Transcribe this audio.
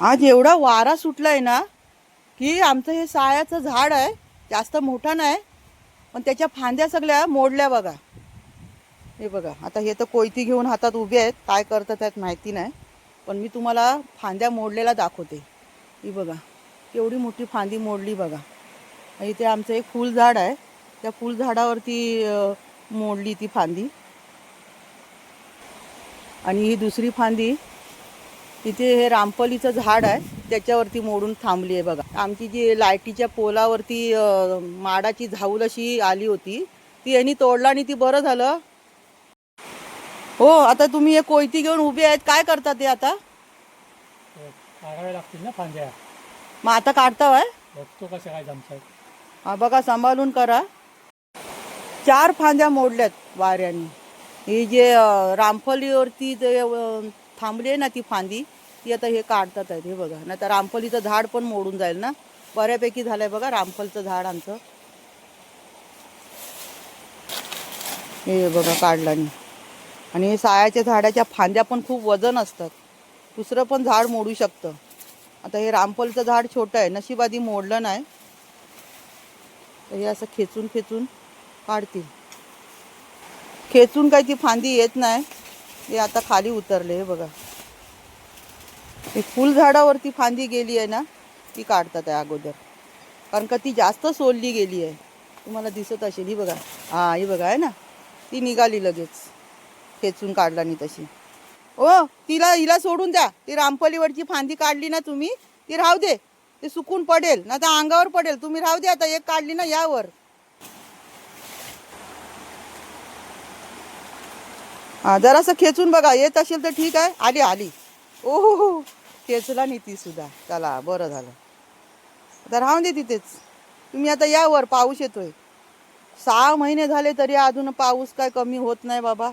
आज एवढा वारा सुटलाय ना की आमचं हे सायाचं झाड आहे जास्त मोठा नाही पण त्याच्या फांद्या सगळ्या मोडल्या बघा. हे बघा आता हे तर कोयती घेऊन हातात उभे आहेत काय करतात त्यात माहिती नाही पण मी तुम्हाला फांद्या मोडलेला दाखवते. ही बघा केवढी मोठी फांदी मोडली बघा. आणि इथे आमचं एक फुलझाड आहे त्या फुलझाडावरती मोडली ती फांदी. आणि ही दुसरी फांदी तिथे हे रामपलीचं झाड आहे त्याच्यावरती मोडून थांबली आहे बघा. आमची जी लाईटीच्या पोलावरती माडाची झाऊल अशी आली होती ती यांनी तोडला आणि ती बरं झालं. हो आता तुम्ही हे कोयती घेऊन उभे आहेत काय करता ते आता? लागतील ना फांद्या. मग आता काढता वय बघतो कसं काय जमतात. हा बघा सांभाळून करा. चार फांद्या मोडल्यात वाऱ्याने. ही जे रामफलीवरती जे थांबली आहे ना ती फांदी ती आता हे काढतात आहेत हे बघा. नाही तर रामफलीचं झाड पण मोडून जाईल ना. बऱ्यापैकी झालंय बघा रामफलचं झाड आमचं. हे बघा काढलं आणि. हे सायाच्या झाडाच्या फांद्या पण खूप वजन असतात. दुसरं पण झाड मोडू शकतं. आता हे रामफलचं झाड छोटं आहे नशिबादी मोडलं नाही. तर हे असं खेचून खेचून काढतील. खेचून काही ती फांदी येत नाही. हे आता खाली उतरले हे बघा. हे फुल झाडावरती फांदी गेली आहे ना ती काढतात आहे अगोदर. कारण का ती जास्त सोलली गेली आहे. तुम्हाला दिसत असेल ही बघा. हा ही बघा आहे ना? ती निघाली लगेच. खेचून काढला नाही तशी. ओ तिला हिला सोडून द्या. ती रामपलीवरची फांदी काढली ना तुम्ही ती राहू दे. ते सुकून पडेल. ना तर अंगावर पडेल. तुम्ही राहू दे आता एक काढली ना यावर. हां जरासं खेचून बघा. येत असेल तर ठीक आहे. आली आली. ओ हो. हो खेचला नाही ती सुद्धा. चला बरं झालं. आता राहून दे तिथेच. तुम्ही आता यावर पाऊस येतोय. सहा महिने झाले तरी अजून पाऊस काय कमी होत नाही बाबा.